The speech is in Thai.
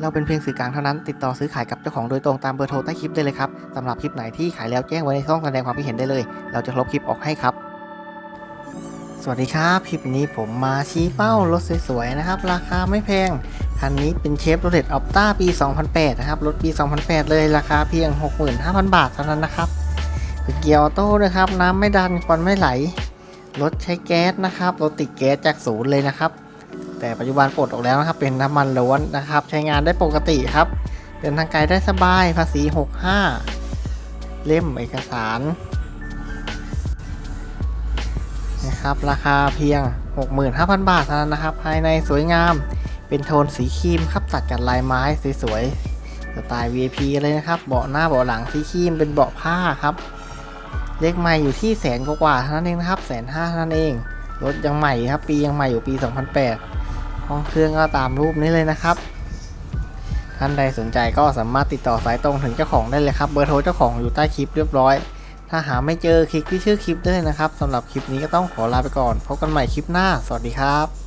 เราเป็นเพียงสื่อกลางเท่านั้น ติดต่อซื้อขายกับเจ้าของโดยตรงตามเบอร์โทรใต้คลิปได้เลยครับสำหรับคลิปไหนที่ขายแล้วแจ้งไว้ในช่องแสดงความคิดเห็นได้เลย เราจะลบคลิปออกให้ครับ สวัสดีครับ คลิปนี้ผมมาชี้เป้ารถสวยๆนะครับ ราคาไม่แพง คันนี้เป็นเชฟโรเลตออปต้าปี 2008 นะครับ รถปี 2008 เลย ราคาเพียง 65,000 บาทเท่านั้นนะครับเป็นเกียร์ออโต้นะครับ น้ำไม่ดันควันไม่ไหล รถใช้แก๊สนะครับ รถติดแก๊สจากศูนย์เลยนะครับ แต่ปัจจุบันปลดออกแล้วนะครับ เป็นน้ำมันล้วนนะครับ ใช้งานได้ปกติครับ เดินทางไกลได้สบายภาษี 65 เล่มเอกสารนะครับราคาเพียง 65,000 บาทเท่านั้นนะครับ ภายในสวยงาม เป็นโทนสีครีมครับตัดกับลายไม้สวยๆสไตล์ VIP เลยนะครับ เบาะหน้าเบาะหลังสีครีมเป็นเบาะผ้าครับเลขใหม่อยู่ที่แสนกว่าเท่านั้นเองนะครับแสนห้าเท่านั้นเองรถยังใหม่ครับ ปียังใหม่อยู่ปี 2008 ห้องเครื่องก็ตามรูปนี้เลยนะครับ ท่านใดสนใจก็สามารถติดต่อสายตรงถึงเจ้าของได้เลยครับ เบอร์โทรเจ้าของอยู่ใต้คลิปเรียบร้อย ถ้าหาไม่เจอคลิกที่ชื่อคลิปได้เลยนะครับสำหรับคลิปนี้ก็ต้องขอลาไปก่อน พบกันใหม่คลิปหน้า สวัสดีครับ